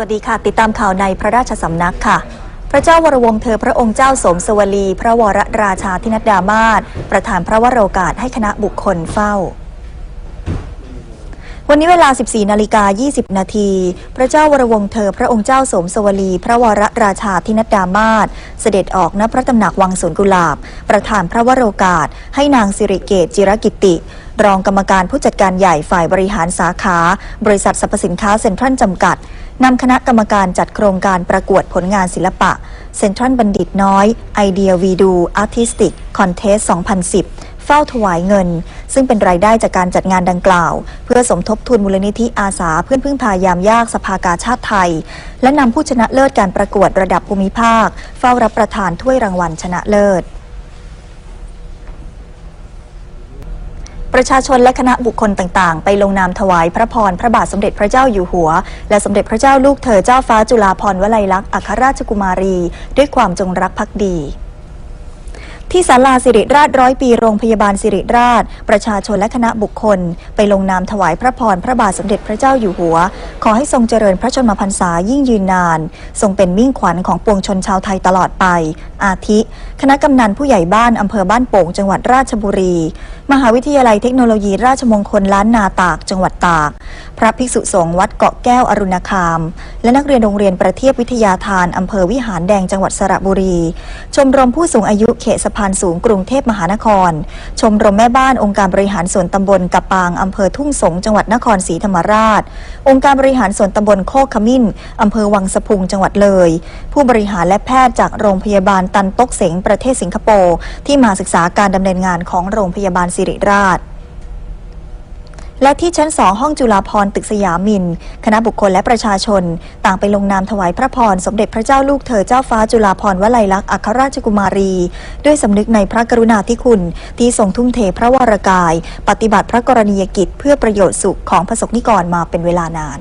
วัสดีค่ะ ติดตามข่าวในพระราชสำนักค่ะ พระเจ้าวรวงเธอพระองค์เจ้าสมสวลี พระวรราชาธินัดดามาศประธานพระวโรกาสให้คณะบุคคลเฝ้าวันนี้เวลา 14 นาฬิกา 20 นาที พระเจ้าวรวงเธอ พระองค์เจ้าสมสวลี พระวรราชาธินัดดามาศเสด็จออกณพระตำหนักวังสวนกุหลาบ ประธานพระวโรกาส ให้นางสิริเกตจิรกิติ รองกรรมการผู้จัดการใหญ่ฝ่ายบริหารสาขา บริษัทสรรพสินค้าเซ็นทรัลจำกัด นำคณะกรรมการจัดโครงการประกวดผลงานศิลปะ เซ็นทรัลบัณฑิตน้อยไอเดียวีดูอาร์ติสติกคอนเทส 2010 เฝ้าถวายเงิน ซึ่งเป็นรายได้จากการจัดงานดังกล่าว เพื่อสมทบทุนมูลนิธิอาสาเพื่อนพึ่งพายามยากสภากาชาติไทย และนำผู้ชนะเลิศการประกวดระดับภูมิภาค เฝ้ารับประทานถ้วยรางวัลชนะเลิศ ประชาชนและคณะบุคคลต่างๆ ไปลงนามถวายพระพรพระบาทสมเด็จพระเจ้าอยู่หัว และสมเด็จพระเจ้าลูกเธอเจ้าฟ้าจุฬาภรณ์วลัยลักษณ์อัครราชกุมารี ด้วยความจงรักภักดี ที่ศาลาสิริราชร้อยปีโรงพยาบาลสิริราช ประชาชนและคณะบุคคล ไปลงนามถวายพระพรพระบาทสมเด็จพระเจ้าอยู่หัว ขอให้ทรงเจริญพระชนมพรรษายิ่งยืนนาน ทรงเป็นมิ่งขวัญของปวงชนชาวไทยตลอดไป อาทิ คณะกำนันผู้ใหญ่บ้านอำเภอบ้านโป่งจังหวัดราชบุรี มหาวิทยาลัยเทคโนโลยีราชมงคลล้านนาตากจังหวัดตาก พระภิกษุสงฆ์วัดเกาะแก้วอรุณคาม และนักเรียนโรงเรียนประเทียบวิทยาทานอำเภอวิหารแดงจังหวัดสระบุรี ชมรมผู้สูงอายุเขตสะพานสูงกรุงเทพมหานคร ชมรมแม่บ้านองค์การบริหารส่วนตำบลกะปางอำเภอทุ่งสงจังหวัดนครศรีธรรมราช องค์การบริหารส่วนตำบลโคกขมิ้นอำเภอวังสะพุงจังหวัดเลย ผู้บริหารและแพทย์จากโรงพยาบาลตันตกเสงประเทศสิงคโปร์ที่มาศึกษาการดำเนินงานของโรงพยาบาลสิริราช และที่ชั้น2ห้องจุฬาพรตึกสยามิน คณะบุคคลและประชาชน ต่างไปลงนามถวายพระพร สมเด็จพระเจ้าลูกเธอเจ้าฟ้าจุฬาพรวลัยลักษณ์อัครราชกุมารี ด้วยสำนึกในพระกรุณาธิคุณ ที่ทรงทุ่มเทพระวรกาย ปฏิบัติพระกรณียกิจเพื่อประโยชน์สุขของประสบนิกรมาเป็นเวลานาน